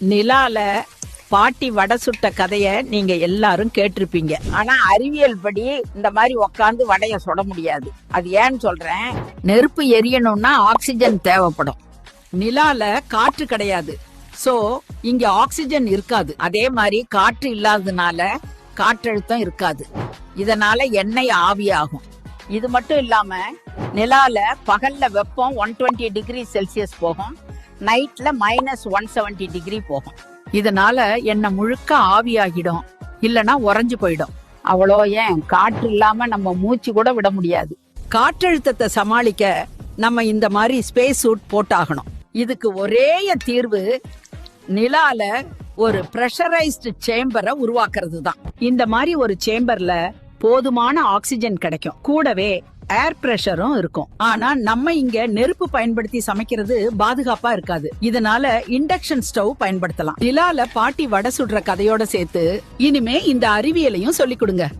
நிலால பாட்டி வடை சுட்ட கதைய நீங்க எல்லாரும் கேட்டிருப்பீங்க. ஆனா அறிவியல் படி இந்த மாதிரி உக்காந்து வடைய சுட முடியாது. அது ஏன்னு சொல்றேன்? நெருப்பு எரியணும்னா ஆக்சிஜன் தேவைப்படும். நிலால காற்று கிடையாது. சோ இங்க ஆக்சிஜன் இருக்காது. அதே மாதிரி காற்று இல்லாததுனால காற்றழுத்தம் இருக்காது. இதனால எண்ணெய் ஆவியாகும் இது மட்டும் இல்லாம நிலால பகல்ல வெப்பம் ஒன் டுவெண்ட்டி டிகிரி செல்சியஸ் போகும். நைட்ல மைனஸ் ஒன் செவன்டி டிகிரி போகும். இதனால என்னை முழுக்க ஆவியாகிடும். இல்லனா உறைஞ்சு போயிடும். அவ்வளோ ஏன்? காற்று இல்லாம நம்ம மூச்சு கூட விட முடியாது. காற்றழுத்தத்தை சமாளிக்க நம்ம இந்த மாதிரி ஸ்பேஸ் சூட் போட்டாகணும். இதுக்கு ஒரே தீர்வு நிலால ஒரு ப்ரெஷரைஸ்டு சேம்பரை உருவாக்குறது தான் இந்த மாதிரி ஒரு சேம்பர்ல போதுமான ஆக்சிஜன் கிடைக்கும். கூடவே ஏர் பிரஷரும் இருக்கும். ஆனா நம்ம இங்க நெருப்பு பயன்படுத்தி சமைக்கிறது பாதுகாப்பா இருக்காது. இதனால இண்டக்ஷன் ஸ்டவ் பயன்படுத்தலாம். நிலால பாட்டி வடை சுடுற கதையோட சேர்த்து இனிமே இந்த அறிவியலையும் சொல்லிக் கொடுங்க.